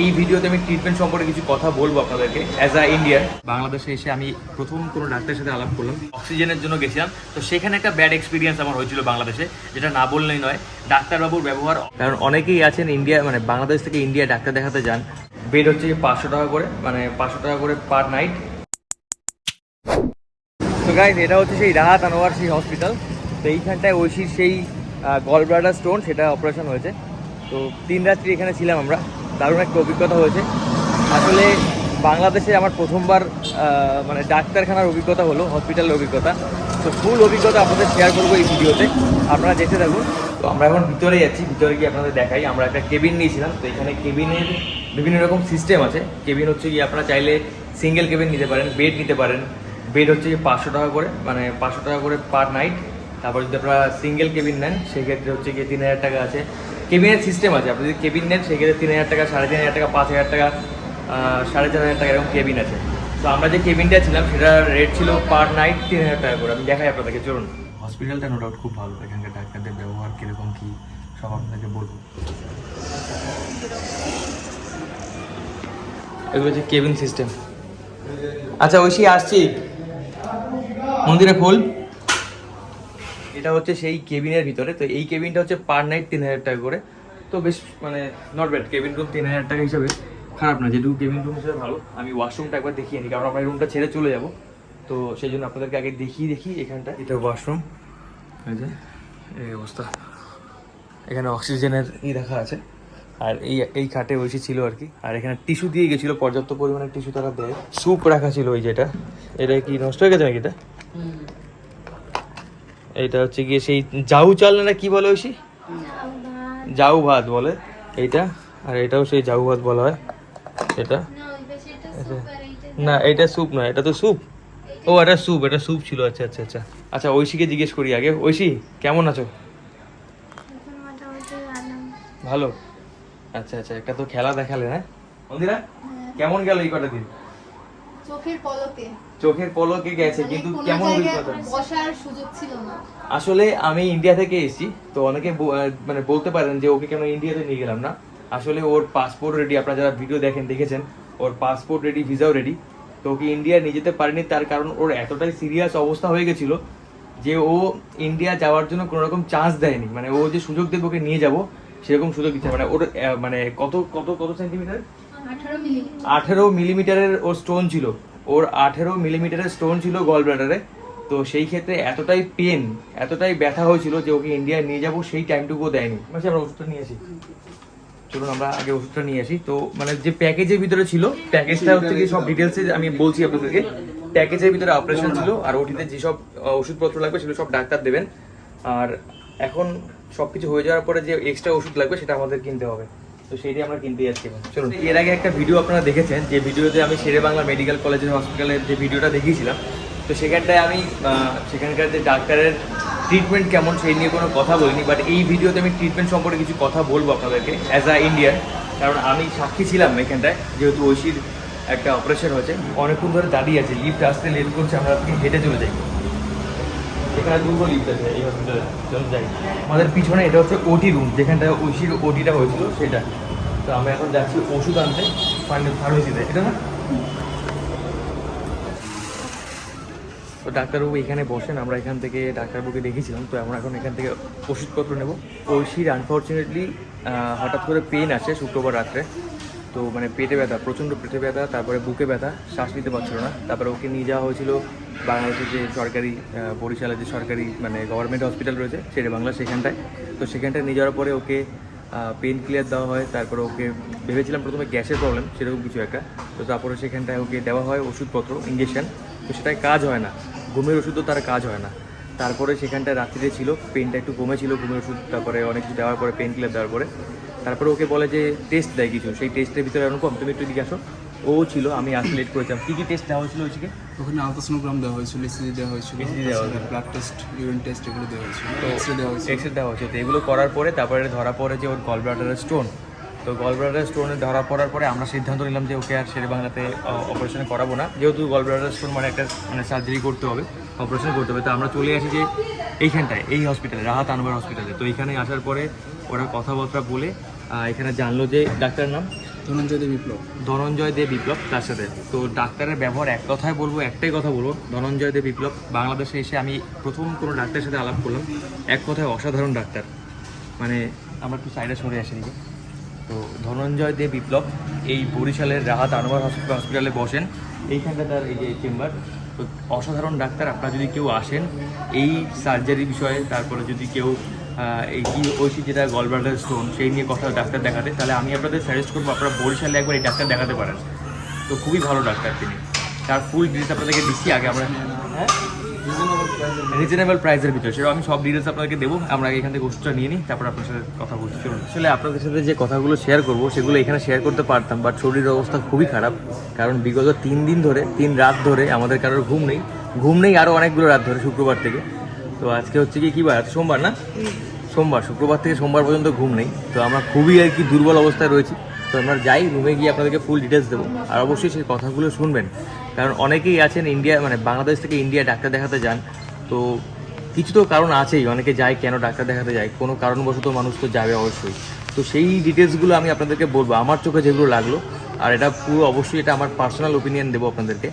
এই ভিডিওতে আমি ট্রিটমেন্ট সম্পর্কে কিছু কথা বলব আপনাদেরকে অ্যাজ আ ইন্ডিয়ান বাংলাদেশে এসে আমি প্রথম কোনো ডাক্তারের সাথে আলাপ করলাম অক্সিজেনের জন্য গেছিলাম। তো সেখানে একটা ব্যাড এক্সপিরিয়েন্স আমার হয়েছিল বাংলাদেশে, যেটা না বললেই নয়, ডাক্তারবাবুর ব্যবহার। কারণ অনেকেই আছেন ইন্ডিয়া মানে বাংলাদেশ থেকে ইন্ডিয়া ডাক্তার দেখাতে যান। বেড হচ্ছে পাঁচশো টাকা করে মানে পাঁচশো টাকা করে পার নাইট তো গাইজ এটা হচ্ছে সেই রাহাত আনোয়ার সেই হসপিটাল তো এইখানটায় ঐশীর সেই গল ব্লাডার স্টোন সেটা অপারেশন হয়েছে। তো তিন রাত্রি এখানে ছিলাম আমরা। দারুণ একটা অভিজ্ঞতা হয়েছে। আসলে বাংলাদেশে আমার প্রথমবার মানে ডাক্তারখানার অভিজ্ঞতা হলো, হসপিটালের অভিজ্ঞতা। তো ফুল অভিজ্ঞতা আপনাদের শেয়ার করব এই ভিডিওতে। আপনারা যেতে থাকুন। তো আমরা এখন ভিতরে যাচ্ছি, ভিতরে গিয়ে আপনাদের দেখাই। আমরা একটা কেবিন নিয়েছিলাম, তো এখানে কেবিনের বিভিন্ন রকম সিস্টেম আছে। কেবিন হচ্ছে কি আপনারা চাইলে সিঙ্গেল কেবিন নিতে পারেন বেড নিতে পারেন। বেড হচ্ছে গিয়ে পাঁচশো টাকা করে মানে পাঁচশো টাকা করে পার নাইট তারপর যদি আপনারা সিঙ্গেল কেবিন নেন, সেক্ষেত্রে হচ্ছে গিয়ে তিন হাজার টাকা আছে। কেবিনের সিস্টেম আছে। আপনি যদি কেবিন নেন সেক্ষেত্রে তিন হাজার টাকা সাড়ে তিন হাজার টাকা পাঁচ হাজার টাকা সাড়ে চার হাজার টাকা এরকম কেবিন আছে। তো আমরা যে কেবিনটা ছিলাম সেটার রেট ছিল পার নাইট তিন হাজার টাকা করে। আমি দেখাই আপনাদেরকে চলুন। হসপিটালটা নো ডাউট খুব ভালো। এখানকার ডাক্তারদের ব্যবহার কীরকম কী সব আপনাকে বলব। এগুলো হচ্ছে কেবিন সিস্টেম আচ্ছা ঐশী আসছি। মন্দিরে খোল। এটা হচ্ছে সেই কেবিনের ভিতরে তো এই কেবিনটা হচ্ছে পার নাইট তিন হাজার টাকা করে। তো বেশ মানে নট ব্যাড কেবিন রুম তিন হাজার টাকা হিসাবে। খারাপ না যেটুকু কেবিন রুম হিসেবে ভালো। আমি ওয়াশরুমটা একবার দেখিয়ে নিই কারণ আমরা এই রুমটা ছেড়ে চলে যাব। তো সেই জন্য আপনাদেরকে আগে দেখিয়ে দেখি এখানটা এটা ওয়াশরুম এই যে এই অবস্থা। এখানে অক্সিজেনের ই রাখা আছে। আর এই এই খাটে বসে ছিল আর কি। আর এখানে টিস্যু দিয়ে গেছিল পর্যাপ্ত পরিমাণে টিস্যু তারা দেয়। স্যুপ রাখা ছিল ওই যেটা। এটা কি নষ্ট হয়ে গেছে নাকি এটা? এটা হচ্ছে গিয়ে সেই জাউ চাল না কি বলে ঐশী জাউ ভাত বলে, এইটা? আর এটাও সেই জাউ ভাত বলা হয়, এটা? না, এটা স্যুপ নয়, এটা তো স্যুপ। ও, এটা স্যুপ এটা স্যুপ ছিল আচ্ছা আচ্ছা আচ্ছা। আচ্ছা ঐশীকে জিজ্ঞেস করি আগে। ঐশী, কেমন আছো? ভালো। আচ্ছা আচ্ছা একটা তো খেলা দেখালে হ্যাঁ? মন্দিরা, কেমন গেল এই কটা দিন? চোখের পলকে। চোখের পলকে গেছে কিন্তু কেমন অভিজ্ঞতা? বসার সুযোগ ছিল না। আসলে আমি ইন্ডিয়া থেকে এসেছি তো অনেকে মানে বলতে পারেন যে ওকে কেন ইন্ডিয়াতে নিয়ে গেলাম না। আসলে ওর পাসপোর্ট রেডি আপনারা যারা ভিডিও দেখেন দেখেছেন ওর পাসপোর্ট রেডি ভিসাও রেডি তো ওকে ইন্ডিয়া নিয়ে যেতে পারেনি তার কারণ ওর এতটাই সিরিয়াস অবস্থা হয়ে গেছিল যে ও ইন্ডিয়া যাওয়ার জন্য কোনো রকম চান্স দেয়নি। মানে ও যে সুযোগ দেবে ওকে নিয়ে যাব সেরকম সুযোগ দিচ্ছে মানে ওর মানে কত কত কত সেন্টিমিটার আঠারো মিলিমিটারের ওর স্টোন ছিল। ওর আঠেরো মিলিমিটারের স্টোন ছিল গল ব্লাডারে তো সেই ক্ষেত্রে এতটাই পেন এতটাই ব্যথা হয়েছিল যে ওকে ইন্ডিয়ায় নিয়ে যাব, সেই টাইমটুকুও দেয়নি। মাসে, আমরা ওষুধটা নিয়ে আসি। চলুন, আমরা আগে ওষুধটা নিয়ে আসি। তো মানে যে প্যাকেজের ভিতরে ছিল প্যাকেজটা হচ্ছে কি সব ডিটেলসে আমি বলছি আপনাদেরকে। প্যাকেজের ভিতরে অপারেশন ছিল, আর ওটিতে যেসব ওষুধপত্র লাগবে সেগুলো সব ডাক্তার দেবেন। আর এখন সবকিছু হয়ে যাওয়ার পরে যে এক্সট্রা ওষুধ লাগবে, সেটা আমাদের কিনতে হবে। তো সেইটাই আমরা কিনতে যাচ্ছি চলুন। এর আগে একটা ভিডিও আপনারা দেখেছেন, যে ভিডিওতে আমি শেরে বাংলা মেডিকেল কলেজের হসপিটালের যে ভিডিওটা দেখিয়েছিলাম, তো সেখানটায় আমি সেখানকার যে ডাক্তারের ট্রিটমেন্ট কেমন সেই নিয়ে কোনো কথা বলিনি বাট এই ভিডিওতে আমি ট্রিটমেন্ট সম্পর্কে কিছু কথা বলব আপনাদেরকে অ্যাজ আ ইন্ডিয়ান কারণ আমি সাক্ষী ছিলাম এখানটায়, যেহেতু ঐশীর একটা অপারেশন হয়েছে। অনেকক্ষণ ধরে দাঁড়িয়ে আছে লিফট আসতে লেট করছে, আমরা হেঁটে চলে যাই। এখানে দুটো লিফট আছে, এই আমাদের পিছনে এটা হচ্ছে ওটি রুম যেখানটায় ঐশীর ওটিটা হয়েছিল, সেটা। তো আমরা এখন যাচ্ছি ওষুধ আনতে ফার্মেসিতে এটা না? তো ডাক্তারবাবু এখানে বসেন, আমরা এখান থেকে ডাক্তারবাবুকে দেখেছিলাম, তো আমরা এখন এখান থেকে ওষুধপত্র নেব। ঐশীর আনফর্চুনেটলি হঠাৎ করে পেন আসে শুক্রবার রাত্রে। তো মানে পেটে ব্যথা, প্রচণ্ড পেটে ব্যথা, তারপরে বুকে ব্যথা, শ্বাস নিতে পারছিল না। তারপরে ওকে নিয়ে যাওয়া হয়েছিল বাংলাদেশের যে সরকারি বরিশালের যে সরকারি মানে গভর্নমেন্ট হসপিটাল রয়েছে, শেরে বাংলা সেখানটায়। তো সেখানটায় নিয়ে যাওয়ার পরে ওকে পেন ক্লিয়ার দেওয়া হয়, তারপরে ওকে ভেবেছিলাম প্রথমে গ্যাসের প্রবলেম সেরকম কিছু একটা। তো তারপরে সেখানটায় ওকে দেওয়া হয় ওষুধপত্র ইঞ্জেকশন তো সেটায় কাজ হয় না, ঘুমের ওষুধও তার কাজ হয় না। তারপরে সেখানটায় রাত্রিতে ছিল পেনটা একটু কমেছিল ঘুমের ওষুধ, তারপরে অনেক কিছু দেওয়ার পরে পেন কিলার দেওয়ার পরে। তারপরে ওকে বলে যে টেস্ট দেয় কিছু সেই টেস্টের ভিতরে অনুপম তুমি একটু দিকে আসো। ও ছিল আমি আসলে লেট করেছিলাম। কী কী টেস্ট দেওয়া হয়েছিল ওইদিকে? ওখানে আলট্রাসোনোগ্রাম দেওয়া হয়েছিল ইসিজি দেওয়া হয়েছিল ECG দেওয়া হয়েছিল। ব্লাড টেস্ট ইউরিন টেস্ট এগুলো দেওয়া হয়েছিল এক্সরে দেওয়া হয়েছিল। এক্সরে দেওয়া হয়েছে তো এগুলো করার পরে তারপরে ধরা পড়ে যে ওর গল ব্লাডারের স্টোন তো গল ব্লাডারের স্টোনে ধরা পড়ার পরে আমরা সিদ্ধান্ত নিলাম যে ওকে আর শেরে বাংলাতে অপারেশন করাবো না। যেহেতু গল ব্লাডার স্টোন মানে একটা মানে সার্জারি করতে হবে অপারেশন করতে হবে। তো আমরা চলে আসি যে এইখানটায় এই হসপিটালে রাহাত আনোয়ার হসপিটালে তো এইখানে আসার পরে ওরা কথাবার্তা বলে এখানে জানলো যে ডাক্তারের নাম? ধনঞ্জয় দে বিপ্লব। ধনঞ্জয় দে বিপ্লব তার সাথে। তো ডাক্তারের ব্যবহার এক কথায় বলব একটাই কথা বলব ধনঞ্জয় দে বিপ্লব বাংলাদেশে এসে আমি প্রথম কোনো ডাক্তারের সাথে আলাপ করলাম। এক কথায় অসাধারণ ডাক্তার। মানে আমরা একটু সাইডে সরে আসি তো ধনঞ্জয় দে বিপ্লব এই বরিশালের রাহাত আনোয়ার হসপিটাল বসেন। এইখানটা তার এই যে চেম্বার তো অসাধারণ ডাক্তার আপনারা যদি কেউ আসেন এই সার্জারি বিষয়ে তারপরে যদি কেউ এই কি ঐশী যেটা গলব্লাডার স্টোন সেই নিয়ে কথা ডাক্তার দেখাতে। তাহলে আমি আপনাদের সাজেস্ট করব, আপনারা বরিশালে একবার এই ডাক্তার দেখাতে পারেন। তো খুবই ভালো ডাক্তার তিনি। তার ফুল ডিটেলস আপনাদেরকে দিচ্ছি, আগে আমরা হ্যাঁ? রিজনেবল প্রাইসের ভিতরে। সেটা আমি সব ডিটেলস আপনাদেরকে দেবো। আমরা এখান থেকে ওষুধটা নিয়ে নিই, তারপর আপনার সাথে কথা বলছি। চলুন। আসলে আপনাদের সাথে যে কথাগুলো শেয়ার করব, সেগুলো এখানে শেয়ার করতে পারতাম বাট শরীরের অবস্থা খুবই খারাপ। কারণ বিগত তিন দিন ধরে, তিন রাত ধরে আমাদের কারোর ঘুম নেই। ঘুম নেই আরও অনেকগুলো রাত ধরে শুক্রবার থেকে। তো আজকে হচ্ছে কি, কী বার? আজকে সোমবার না? সোমবার, শুক্রবার থেকে সোমবার পর্যন্ত ঘুম নেই। তো আমরা খুবই আর কি দুর্বল অবস্থায় রয়েছি। তো আমরা যাই রুমে গিয়ে আপনাদেরকে ফুল ডিটেলস দেবো। আর অবশ্যই সেই কথাগুলো শুনবেন। কারণ অনেকেই আছেন ইন্ডিয়া মানে বাংলাদেশ থেকে ইন্ডিয়া ডাক্তার দেখাতে যান। তো কিছু তো কারণ আছেই। অনেকে যায় কেন ডাক্তার দেখাতে যায়? কোনো কারণবশত মানুষ তো যাবে অবশ্যই। তো সেই ডিটেলসগুলো আমি আপনাদেরকে বলব। আমার চোখে যেগুলো লাগল, আর এটা পুরো অবশ্যই এটা আমার পার্সোনাল ওপিনিয়ন দেবো আপনাদেরকে।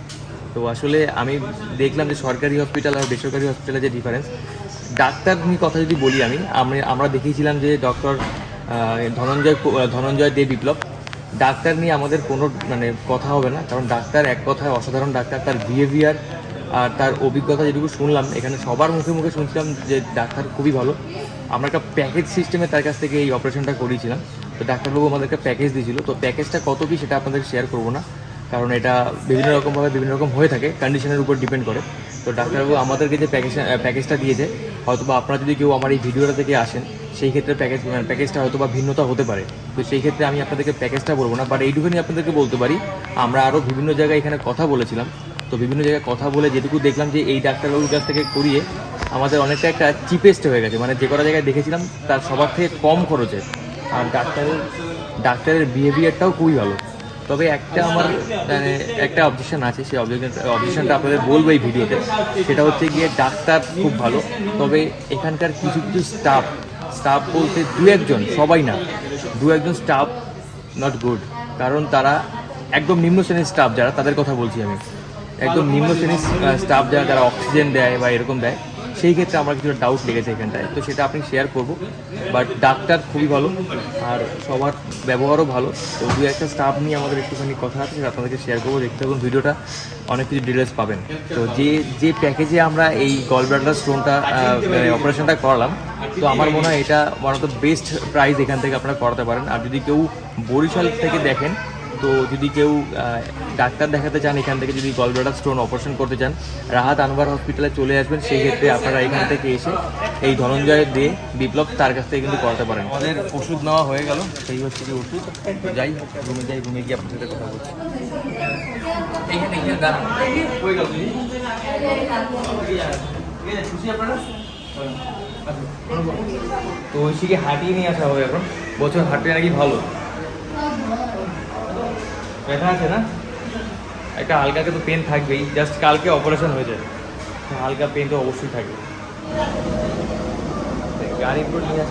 তো আসলে আমি দেখলাম যে সরকারি হসপিটাল আর বেসরকারি হসপিটালের যে ডিফারেন্স ডাক্তার নিয়ে কথা যদি বলি আমি আমি, আমরা দেখিয়েছিলাম যে ডক্টর ধনঞ্জয় ধনঞ্জয় দে বিপ্লব, ডাক্তার নিয়ে আমাদের কোনো মানে কথা হবে না, কারণ ডাক্তার এক কথায় অসাধারণ ডাক্তার, তার বিহেভিয়ার আর তার অভিজ্ঞতা যেটুকু শুনলাম, এখানে সবার মুখে মুখে শুনছিলাম যে ডাক্তার খুবই ভালো। আমরা একটা প্যাকেজ সিস্টেমে তার কাছ থেকে এই অপারেশনটা করিয়েছিলাম, তো ডাক্তারবাবু আমাদেরকে প্যাকেজ দিয়েছিল, তো প্যাকেজটা কত কি সেটা আপনাদের শেয়ার করব না। কারণ এটা বিভিন্ন রকমভাবে বিভিন্ন রকম হয়ে থাকে কন্ডিশনের উপর ডিপেন্ড করে। তো ডাক্তারবাবু আমাদেরকে যে প্যাকেজ প্যাকেজটা দিয়েছে হয়তো বা আপনারা যদি কেউ আমার এই ভিডিওটা থেকে আসেন, সেই ক্ষেত্রে প্যাকেজ প্যাকেজটা হয়তো বা ভিন্নতা হতে পারে। তো সেই ক্ষেত্রে আমি আপনাদেরকে প্যাকেজটা বলব না বাট এইটুকুনি আপনাদেরকে বলতে পারি, আমরা আরও বিভিন্ন জায়গায় এখানে কথা বলেছিলাম। তো বিভিন্ন জায়গায় কথা বলে যেটুকু দেখলাম যে এই ডাক্তারবাবুর কাছ থেকে করিয়ে আমাদের অনেকটা একটা চিপেস্ট হয়ে গেছে। মানে যে কটা জায়গায় দেখেছিলাম, তার সবার থেকে কম খরচে। আর ডাক্তারের ডাক্তারের বিহেভিয়ারটাও খুবই ভালো। তবে একটা আমার মানে একটা অবজেকশন আছে, সেই অবজেকশন অবজেকশনটা আপনাদের বলব এই ভিডিওতে। সেটা হচ্ছে গিয়ে ডাক্তার খুব ভালো, তবে এখানকার কিছু কিছু স্টাফ স্টাফ বলতে দু একজন, সবাই না, দু একজন স্টাফ নট গুড কারণ তারা একদম নিম্ন শ্রেণির স্টাফ যারা, তাদের কথা বলছি আমি। একদম নিম্ন শ্রেণির স্টাফ যারা যারা অক্সিজেন দেয় বা এরকম দেয়। সেই ক্ষেত্রে আমার কিছুটা ডাউট লেগেছে এখানটায়। তো সেটা আপনি শেয়ার করব। বাট ডাক্তার খুবই ভালো, আর সবার ব্যবহারও ভালো। তো দু একটা স্টাফ নিয়ে আমাদের একটুখানি কথা আছে, সেটা আপনাদেরকে শেয়ার করব। দেখতে থাকুন ভিডিওটা, অনেক কিছু ডিটেলস পাবেন। তো যে যে প্যাকেজে আমরা এই গলব্লাডার স্টোনটা অপারেশনটা করালাম, তো আমার মনে হয় এটা one of the best price এখান থেকে আপনারা করাতে পারেন। আর যদি কেউ বরিশাল থেকে দেখেন তো যদি কেউ ডাক্তার দেখাতে চান, এখান থেকে যদি গলব্লাডার স্টোন অপারেশন করতে চান, রাহাত আনোয়ার হসপিটালে চলে আসবেন। সেই ক্ষেত্রে আপনারা এখান থেকে এসে এই ধনঞ্জয় দিয়ে বিপ্লব তার কাছ থেকে কিন্তু করাতে পারেন। আমাদের ওষুধ নেওয়া হয়ে গেল, সেই হচ্ছে কি ওষুধ। যাই, রুমে যাই, রুমে গিয়ে আপনার সাথে কথা বলছি। আপনারা? তো ঐশীকে হাঁটিয়ে নিয়ে আসা হবে এখন। বছর হাঁটলে নাকি ভালো। ব্যথা আছে না? একটা হালকাকে তো পেন থাকবেই জাস্ট কালকে অপারেশন হয়েছে। তো হালকা পেন তো অবশ্যই থাকবে। গাড়ি পুরো নিয়ে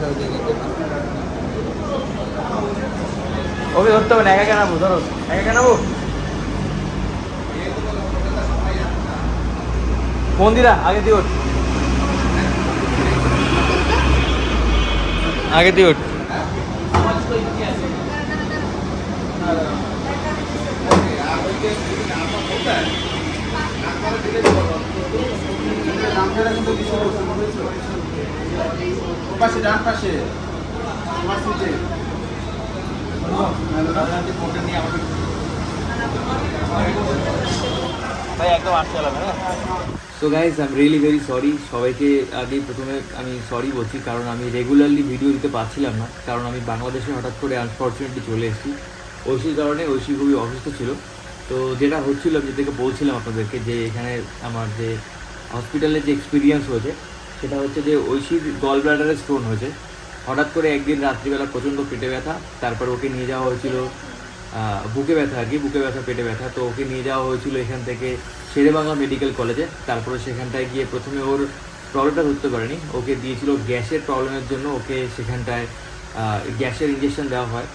ধরতে হবে না, একা কেনাবো ধরো। একা কেনাবো ফোন দিরা আগে দিও আগে দিও পাশে ডান পাশে। তোমার সিটে ভাই একদম আসতে হবে না so guys I am really very sorry সবাইকে আগে প্রথমে আমি সরি বলছি কারণ আমি রেগুলারলি ভিডিও দিতে পারছিলাম না। কারণ আমি বাংলাদেশে হঠাৎ করে আনফর্চুনেটলি চলে এসেছি। ঐশীর কারণে ঐশী খুবই অসুস্থ ছিল। তো যেটা হচ্ছিল, আমি যেটাকে বলছিলাম আপনাদেরকে, যে এখানে আমার যে হসপিটালে যে এক্সপিরিয়েন্স হয়েছে, সেটা হচ্ছে যে ঐশীর গল ব্লাডারে স্টোন হয়েছে। হঠাৎ করে একদিন রাত্রিবেলা প্রচণ্ড পেটে ব্যথা, তারপর ওকে নিয়ে যাওয়া হয়েছিল বুকে ব্যথা আর কি, বুকে ব্যথা, পেটে ব্যথা। তো ওকে নিয়ে যাওয়া হয়েছিল এখান থেকে শেরেবাংলা মেডিকেল কলেজে তারপরে সেখানটায় গিয়ে প্রথমে ওর প্রবলেমটা ধরতে পারেনি। ওকে দিয়েছিল গ্যাসের প্রবলেমের জন্য ওকে সেখানটায় গ্যাসের ইঞ্জেকশন দেওয়া হয়।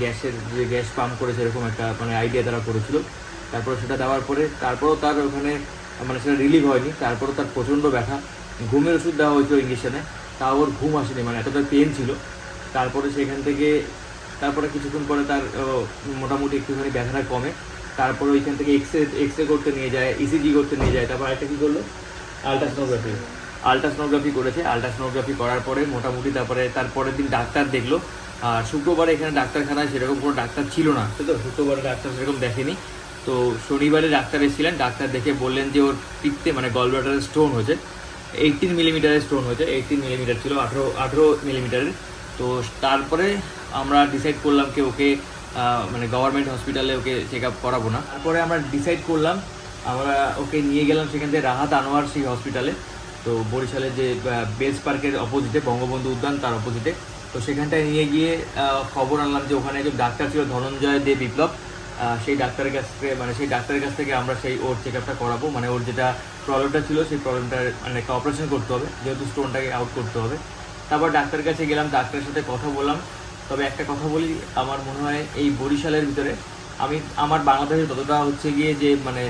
গ্যাসের যে গ্যাস পাম্প করেছে এরকম একটা মানে আইডিয়া তারা করেছিল। তারপরে সেটা দেওয়ার পরে, তারপরেও তার ওখানে মানে সেটা রিলিভ হয়নি। তারপরেও তার প্রচণ্ড ব্যথা। ঘুমের ওষুধ দেওয়া হয়েছিল ইঞ্জেকশনে তাও ওর ঘুম আসেনি মানে এতটা পেন ছিল। তারপরে সেখান থেকে, তারপরে কিছুক্ষণ পরে তার মোটামুটি একটুখানি ব্যথাটা কমে। তারপরে ওইখান থেকে এক্স রে এক্স রে করতে নিয়ে যায় ইসিজি করতে নিয়ে যায়। তারপর একটা কী করল? আলট্রাসোনোগ্রাফি আলট্রাসোনোগ্রাফি করেছে। আলট্রাসোনোগ্রাফি করার পরে মোটামুটি তারপরে তারপরের দিন ডাক্তার দেখল। আর শুক্রবারে এখানে ডাক্তারখানায় সেরকম কোনো ডাক্তার ছিল না। তো শুক্রবারে ডাক্তার সেরকম দেখেনি। তো শনিবারে ডাক্তার এসেছিলেন। ডাক্তার দেখে বললেন যে ওর পিত্তে মানে গলব্লাডারের স্টোন হয়েছে। এইটিন মিলিমিটারের স্টোন হয়েছে। এইটিন মিলিমিটার ছিল, আঠেরো আঠেরো মিলিমিটারের তো তারপরে আমরা ডিসাইড করলাম কি ওকে মানে গভর্নমেন্ট হসপিটালে ওকে চেক আপ করাবো না। তারপরে আমরা ডিসাইড করলাম, আমরা ওকে নিয়ে গেলাম সেখান থেকে রাহাত আনোয়ার সেই হসপিটালে তো বরিশালের যে বেস পার্কের অপোজিটে বঙ্গবন্ধু উদ্যান, তার অপোজিটে তো সেখানটায় নিয়ে গিয়ে খবর আনলাম যে ওখানে একজন ডাক্তার ছিল, ধনঞ্জয় দে বিপ্লব। সেই ডাক্তারের কাছ থেকে মানে সেই ডাক্তারের কাছ থেকে আমরা সেই ওর চেক আপটা করাবো। মানে ওর যেটা প্রবলেমটা ছিল, সেই প্রবলেমটার মানে একটা অপারেশন করতে হবে। যেহেতু স্টোনটাকে আউট করতে হবে। তারপর ডাক্তারের কাছে গেলাম, ডাক্তারের সাথে কথা বললাম। তবে একটা কথা বলি, আমার মনে হয় এই বরিশালের ভিতরে, আমি, আমার বাংলাদেশে ততটা হচ্ছে গিয়ে যে মানে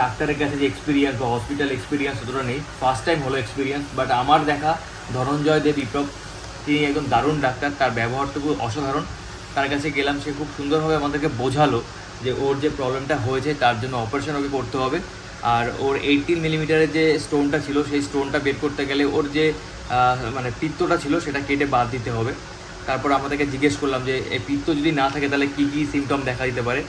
ডাক্তারের কাছে যে এক্সপিরিয়েন্স বা হসপিটাল এক্সপিরিয়েন্স ততটা নেই। ফার্স্ট টাইম হলো এক্সপিরিয়েন্স বাট আমার দেখা ধনঞ্জয় দে বিপ্লব তিনি একদম দারুণ ডাক্তার, তার ব্যবহারটুকু অসাধারণ। তার কাছে গেলাম, সে খুব সুন্দরভাবে আমাদেরকে বোঝালো যে ওর যে প্রবলেমটা হয়েছে, তার জন্য অপারেশন ওকে করতে হবে। আর ওর এইটিন মিলিমিটারের যে স্টোনটা ছিল, সেই স্টোনটা বের করতে গেলে ওর যে মানে পিত্তটা ছিল, সেটা কেটে বাদ দিতে হবে। তারপর আমাদেরকে জিজ্ঞেস করলাম যে এই পিত্ত যদি না থাকে, তাহলে কী কী সিমটম দেখা দিতে পারে?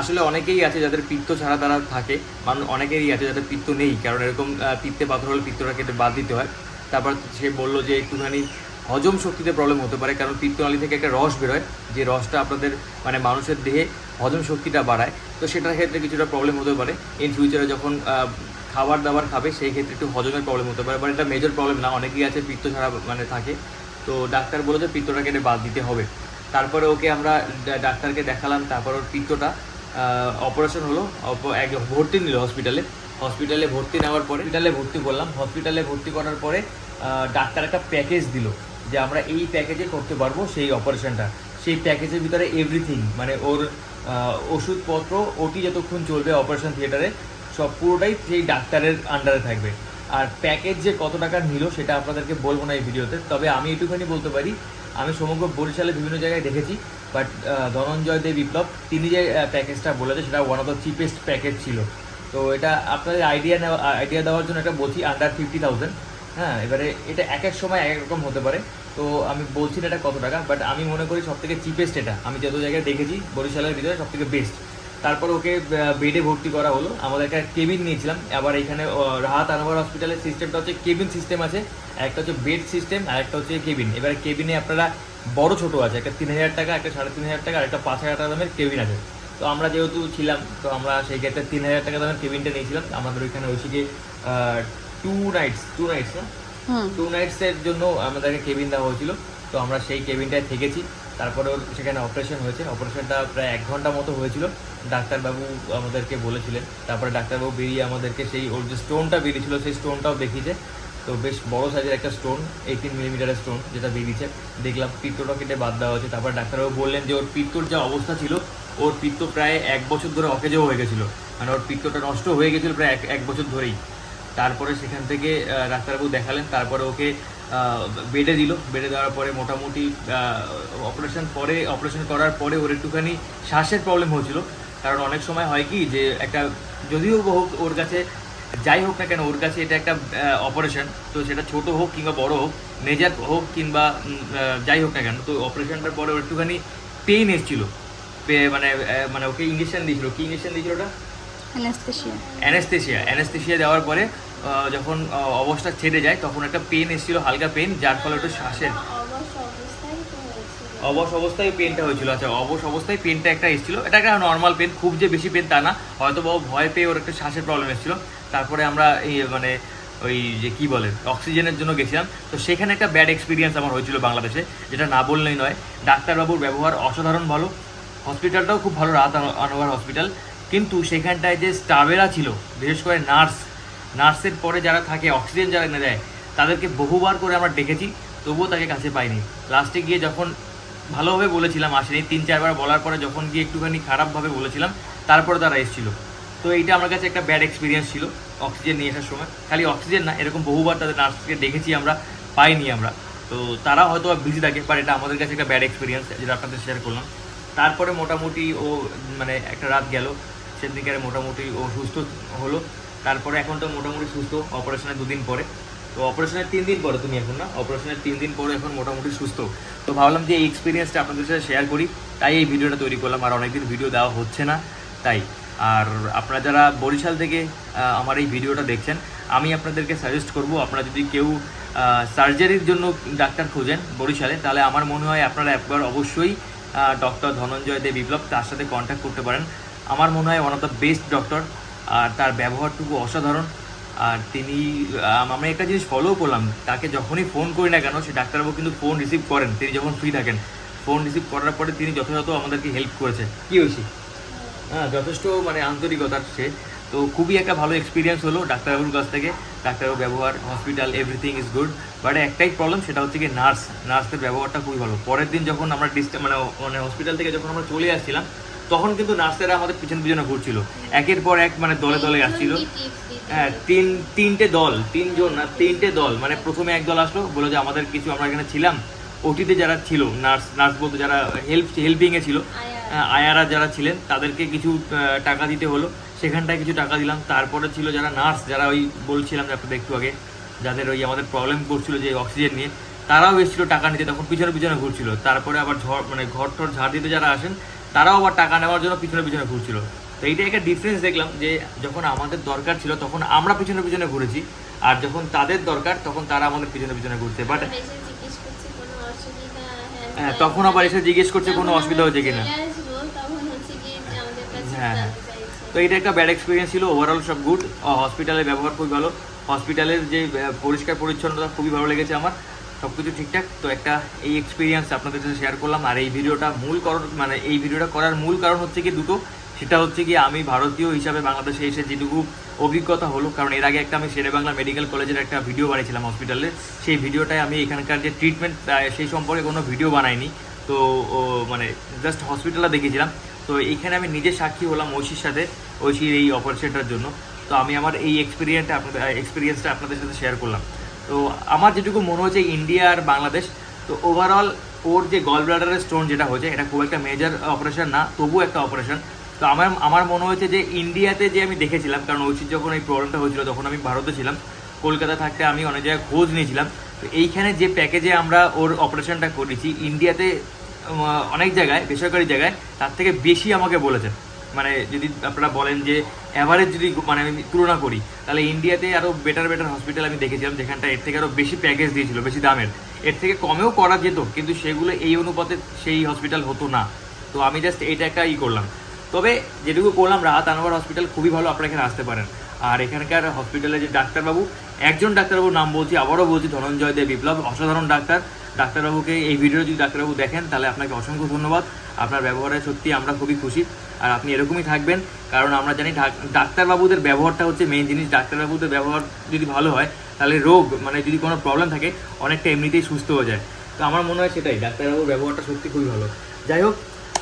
আসলে অনেকেই আছে যাদের পিত্ত ছাড়া তারা থাকে মানুষ অনেকেরই আছে যাদের পিত্ত নেই। কারণ এরকম পিত্তে পাথর হলে পিত্তটা কেটে বাদ দিতে হয়। তারপর সে বলল যে, একটুখানি হজম শক্তিতে প্রবলেম হতে পারে, কারণ পিত্তনালী থেকে একটা রস বেরোয়, যে রসটা আপনাদের মানে মানুষের দেহে হজম শক্তিটা বাড়ায়, তো সেটার ক্ষেত্রে কিছুটা প্রবলেম হতে পারে। ইন ফিউচারে যখন খাবার দাবার খাবে, সেই ক্ষেত্রে একটু হজমের প্রবলেম হতে পারে বাট এটা মেজর প্রবলেম না, অনেকেই আছে পিত্ত ছাড়া মানে থাকে। তো ডাক্তার বলে যে পিত্তটা বাদ দিতে হবে। তারপরে ওকে আমরা ডাক্তারকে দেখালাম, তারপর ওর পিত্তটা অপারেশন হলো এক ভর্তি নিল হসপিটালে হসপিটালে ভর্তি নেওয়ার পরে হসপিটালে ভর্তি করলাম হসপিটালে ভর্তি করার পরে ডাক্তার একটা প্যাকেজ দিল। যে আমরা এই প্যাকেজে করতে পারব সেই অপারেশনটা সেই প্যাকেজের ভিতরে এভরিথিং মানে ওর ওষুধপত্র, ওটি যতক্ষণ চলবে অপারেশন থিয়েটারে সব পুরোটাই সেই ডাক্তারের আন্ডারে থাকবে। আর প্যাকেজ যে কত টাকা নিল সেটা আপনাদেরকে বলব না এই ভিডিওতে, তবে আমি একটুখানি বলতে পারি, আমি সমগ্র বরিশালে বিভিন্ন জায়গায় দেখেছি বাট ধনঞ্জয় দেব বিপ্লব, তিনি যে প্যাকেজটা বলেছে সেটা one of the cheapest package ছিল। তো এটা আপনাদের আইডিয়া নেওয়া আইডিয়া দেওয়ার জন্য এটা বলছি আন্ডার ফিফটি থাউজেন্ড হ্যাঁ এবারে এটা এক এক সময় এক এক রকম হতে পারে। তো আমি বলছি না এটা কত টাকা বাট আমি মনে করি সব থেকে চিপেস্ট এটা। আমি যত জায়গায় দেখেছি, বরিশালের ভিতরে সব থেকে বেস্ট তারপর ওকে বেডে ভর্তি করা হলো। আমাদের একটা কেবিন নিয়েছিলাম। আবার এখানে রাহাত আনোয়ার হসপিটালের সিস্টেমটা হচ্ছে কেবিন সিস্টেম আছে। একটা হচ্ছে বেড সিস্টেম আর একটা হচ্ছে কেবিন এবারে কেবিনে আপনারা বড় ছোট আছে। একটা তিন হাজার টাকা, একটা সাড়ে তিন হাজার টাকা, আর একটা পাঁচ হাজার টাকা দামের কেবিন আছে। তো আমরা যেহেতু ছিলাম, তো আমরা সেই ক্ষেত্রে তিন হাজার টাকা দামের কেবিনটা নিয়েছিলাম। আমাদের ওইখানে ঐশীকে টু নাইটস টু নাইটস না? টু নাইটসের জন্য আমাদেরকে কেবিন দেওয়া হয়েছিল। তো আমরা সেই কেবিনটায় থেকেছি। তারপরে ওর সেখানে অপারেশন হয়েছে। অপারেশনটা প্রায় এক ঘণ্টা মতো হয়েছিল। ডাক্তারবাবু আমাদেরকে বলেছিলেন। তারপরে ডাক্তারবাবু বেরিয়ে আমাদেরকে সেই ওর যে স্টোনটা বেরিয়েছিল সেই স্টোনটাও দেখিয়েছে। তো বেশ বড় সাইজের একটা স্টোন এইটিন মিলিমিটারের স্টোন যেটা বেরিয়েছে। দেখলাম পিত্তটা কেটে বাদ দেওয়া হয়েছে। তারপর ডাক্তারবাবু বললেন যে ওর পিত্তর যা অবস্থা ছিল ওর পিত্ত প্রায় এক বছর ধরে অকেজও হয়ে গেছিল। মানে ওর পিত্তটা নষ্ট হয়ে গেছিল প্রায় এক এক বছর ধরেই। তারপরে সেখান থেকে ডাক্তারবাবু দেখালেন, তারপরে ওকে বেডে দিল। বেডে দেওয়ার পরে মোটামুটি অপারেশন পরে অপারেশন করার পরে ওর একটুখানি শ্বাসের প্রবলেম হয়েছিল। কারণ অনেক সময় হয় কি যে একটা, যদিও হোক ওর কাছে, যাই হোক না কেন ওর কাছে এটা একটা অপারেশন তো সেটা ছোট হোক কিংবা বড় হোক মেজার হোক কিংবা যাই হোক না কেন, তো অপারেশনটার পরে ওর একটুখানি পেইন এসেছিল। মানে মানে ওকে ইঞ্জেকশন দিয়েছিল। কি ইঞ্জেকশন দিয়েছিল ওটা? অ্যানাস্থেশিয়া অ্যানেস্থেসিয়া দেওয়ার পরে যখন অবস্থা ছেড়ে যায়, তখন একটা পেন এসেছিল, হালকা পেন যার ফলে একটু শ্বাসের অবশ অবস্থায় পেনটা হয়েছিল। আচ্ছা অবশ অবস্থায় পেনটা একটা এসেছিল। এটা একটা নর্মাল পেন খুব যে বেশি পেন তা না। হয়তো বা ভয় পেয়ে ওর একটা শ্বাসের প্রবলেম এসেছিল। তারপরে আমরা এই মানে ওই যে কি বলে অক্সিজেনের জন্য গেছিলাম। তো সেখানে একটা ব্যাড এক্সপিরিয়েন্স আমার হয়েছিল বাংলাদেশে, যেটা না বললেই নয়। ডাক্তারবাবুর ব্যবহার অসাধারণ ভালো। হসপিটালটাও খুব ভালো, রাত আনো- আনোয়ার হসপিটাল কিন্তু সেখানটায় যে স্টাফেরা ছিল, বিশেষ করে নার্স, নার্সের পরে যারা থাকে, অক্সিজেন যারা এনে দেয়, তাদেরকে বহুবার করে আমরা ডেকেছি, তবুও তাকে কাছে পাইনি। লাস্টে গিয়ে যখন ভালোভাবে বলেছিলাম আসেনি, তিন চারবার বলার পরে যখন গিয়ে একটুখানি খারাপভাবে বলেছিলাম, তারপরে তারা এসেছিল। তো এইটা আমার কাছে একটা ব্যাড এক্সপিরিয়েন্স ছিল, অক্সিজেন নিয়ে আসার সময়। খালি অক্সিজেন না, এরকম বহুবার তাদের নার্সকে দেখেছি আমরা, পাইনি আমরা। তো তারা হয়তো বিজি থাকে বাট এটা আমাদের কাছে একটা ব্যাড এক্সপিরিয়েন্স যেটা আপনাদের শেয়ার করলাম। তারপরে মোটামুটি ও মানে একটা রাত গেল। সেদিকে মোটামুটি ও সুস্থ হলো। তারপরে এখন তো মোটামুটি সুস্থ অপারেশনের দুদিন পরে। তো অপারেশনের তিন দিন পরে তুমি এখন না? অপারেশনের তিন দিন পরে এখন মোটামুটি সুস্থ। তো ভাবলাম যে এই এক্সপিরিয়েন্সটা আপনাদের সাথে শেয়ার করি। তাই এই ভিডিওটা তৈরি করলাম, আর অনেকদিন ভিডিও দেওয়া হচ্ছে না। তাই, আর আপনারা যারা বরিশাল থেকে আমার এই ভিডিওটা দেখছেন, আমি আপনাদেরকে সাজেস্ট করব, আপনারা যদি কেউ সার্জারির জন্য ডাক্তার খোঁজেন বরিশালে, তাহলে আমার মনে হয় আপনারা একবার অবশ্যই ডক্টর ধনঞ্জয় দে বিপ্লব তার সাথে কন্ট্যাক্ট করতে পারেন। আমার মনে হয় one of the best doctor আর তার ব্যবহারটুকু অসাধারণ। আর তিনি আম, একটা জিনিস ফলো করলাম তাকে যখনই ফোন করি না কেন সে ডাক্তারবাবু কিন্তু ফোন রিসিভ করেন। তিনি যখন ফ্রি থাকেন ফোন রিসিভ করার পরে তিনি যথাযথ আমাদেরকে হেল্প করেছে। কি হয়েছে? হ্যাঁ যথেষ্ট মানে আন্তরিকতার সে। তো খুবই একটা ভালো এক্সপিরিয়েন্স হলো ডাক্তারবাবুর কাছ থেকে। ডাক্তারবাবু ব্যবহার hospital everything is good but একটাই প্রবলেম সেটা হচ্ছে কি নার্স নার্সের ব্যবহারটা খুবই ভালো। পরের দিন যখন আমরা ডিস্টার্ব মানে মানে হসপিটাল থেকে যখন আমরা চলে আসছিলাম তখন কিন্তু নার্সেরা আমাদের পিছন পিছনে ঘুরছিল। একের পর এক মানে দলে দলে আসছিল। হ্যাঁ তিন তিনটে দল তিনজন না তিনটে দল। মানে প্রথমে এক দল আসলো বলে যে আমাদের কিছু আমরা এখানে ছিলাম। ওটিতে যারা ছিল নার্স নার্স বলতে যারা হেল্প হেল্পিংয়ে ছিল আহ, আয়ারা যারা ছিলেন তাদেরকে কিছু টাকা দিতে হলো। সেখানটায় কিছু টাকা দিলাম। তারপরে ছিল যারা নার্স যারা ওই বলছিলাম যে আপনাদের একটু আগে যাদের ওই আমাদের প্রবলেম করছিল যে অক্সিজেন নিয়ে তারাও এসেছিল টাকা নিতে। তখন পিছনে পিছনে ঘুরছিল। তারপরে আবার ঝড় মানে ঘর টর ঝাড় দিতে যারা আসেন তারাও আবার টাকা নেওয়ার জন্য পিছনে পিছনে ঘুরছিল। তো এইটা একটা ডিফারেন্স দেখলাম যে যখন আমাদের দরকার ছিল তখন আমরা পিছনে পিছনে ঘুরেছি আর যখন তাদের দরকার তখন তারা আমাদের পিছনে পিছনে ঘুরছে। বাট এসে জিজ্ঞেস করছে কোনো অসুবিধা? হ্যাঁ, হ্যাঁ, তখন আবার এসে জিজ্ঞেস করছে কোনো অসুবিধা হয়েছে কিনা। হ্যাঁ, হ্যাঁ। তো এটা একটা ব্যাড এক্সপিরিয়েন্স ছিল। ওভারঅল সব গুড হসপিটালের ব্যবহার খুবই ভালো। হসপিটালের যে পরিষ্কার পরিচ্ছন্নতা খুবই ভালো লেগেছে আমার। সব কিছু ঠিকঠাক? তো একটা এই এক্সপিরিয়েন্স আপনাদের সাথে শেয়ার করলাম। আর এই ভিডিওটা মূল কারণ মানে এই ভিডিওটা করার মূল কারণ হচ্ছে কি দুটো। সেটা হচ্ছে কি আমি ভারতীয় হিসাবে বাংলাদেশে এসে যেটুকু অভিজ্ঞতা হলো, কারণ এর আগে একটা আমি শেরে বাংলা মেডিকেল কলেজের একটা ভিডিও বানিয়েছিলাম হসপিটালে সেই ভিডিওটায় আমি এখানকার যে ট্রিটমেন্ট সেই সম্পর্কে কোনো ভিডিও বানাইনি। তো মানে জাস্ট হসপিটালে দেখেছিলাম তো এইখানে আমি নিজে সাক্ষী হলাম ঐশীর সাথে, ঐশীর এই অপারেশনটার জন্য। তো আমি আমার এই এক্সপিরিয়েন্সটা আপনাদের এক্সপিরিয়েন্সটা আপনাদের সাথে শেয়ার করলাম। তো আমার যেটুকু মনে হচ্ছে ইন্ডিয়া আর বাংলাদেশ, তো ওভারঅল ওর যে গল ব্লাডারের স্টোন যেটা হয়েছে, এটা খুব একটা মেজর অপারেশন না, তবুও একটা অপারেশন তো আমার আমার মনে হয়েছে যে ইন্ডিয়াতে যে আমি দেখেছিলাম, কারণ ঐশীর যখন এই প্রবলেমটা হয়েছিল, তখন আমি ভারতে ছিলাম, কলকাতা থাকতে আমি অনেক জায়গায় খোঁজ নিয়েছিলাম। তো এইখানে যে প্যাকেজে আমরা ওর অপারেশনটা করেছি, ইন্ডিয়াতে অনেক জায়গায়, বেসরকারি জায়গায়, তার থেকে বেশি আমাকে বলেছেন মানে যদি আপনারা বলেন যে অ্যাভারেজ যদি মানে আমি তুলনা করি, তাহলে ইন্ডিয়াতে আরও বেটার বেটার হসপিটাল আমি দেখেছিলাম যেখানটা এর থেকে আরও বেশি প্যাকেজ দিয়েছিল, বেশি দামের। এর থেকে কমেও করা যেত, কিন্তু সেগুলো এই অনুপাতে সেই হসপিটাল হতো না। তো আমি জাস্ট এইটা একটা ই করলাম। তবে যেটুকু করলাম, রাহাত আনোয়ার হসপিটাল খুবই ভালো আপনারা এখানে আসতে পারেন। আর এখানকার হসপিটালে যে ডাক্তারবাবু, একজন ডাক্তারবাবুর নাম বলছি, আবারও বলছি, ধনঞ্জয় দে বিপ্লব, অসাধারণ ডাক্তার। ডাক্তারবাবুকে এই ভিডিও যদি ডাক্তারবাবু দেখেন, তাহলে আপনাকে অসংখ্য ধন্যবাদ। আপনার ব্যবহারে সত্যি আমরা খুবই খুশি। আর আপনি এরকমই থাকবেন, কারণ আমরা জানি ডাক্তারবাবুদের ব্যবহারটা হচ্ছে মেন জিনিস। ডাক্তারবাবুদের ব্যবহার যদি ভালো হয়, তাহলে রোগ মানে যদি কোনো প্রবলেম থাকে, অনেকটা এমনিতেই সুস্থ হয়ে যায়। তো আমার মনে হয় সেটাই, ডাক্তারবাবুর ব্যবহারটা সত্যি খুবই ভালো। যাই হোক,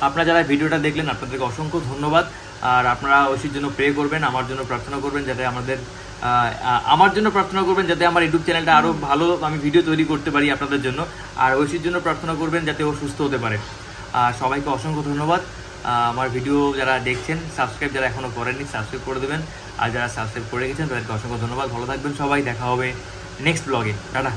আপনারা যারা ভিডিওটা দেখলেন, আপনাদেরকে অসংখ্য ধন্যবাদ। আর আপনারা ঐশীর জন্য প্রে করবেন, আমার জন্য প্রার্থনা করবেন, যাতে আমাদের আমার জন্য প্রার্থনা করবেন যাতে আমার ইউটিউব চ্যানেলটা আরও ভালো আমি ভিডিও তৈরি করতে পারি আপনাদের জন্য। আর ঐশীর জন্য প্রার্থনা করবেন যাতে ও সুস্থ হতে পারে। সবাইকে অসংখ্য ধন্যবাদ। আমার ভিডিও যারা দেখছেন, সাবস্ক্রাইব যারা এখনও করেননি, সাবস্ক্রাইব করে দেবেন। আর যারা সাবস্ক্রাইব করে গেছেন, তাদেরকে অসংখ্য ধন্যবাদ। ভালো থাকবেন সবাই। দেখা হবে নেক্সট ব্লগে। টাটা।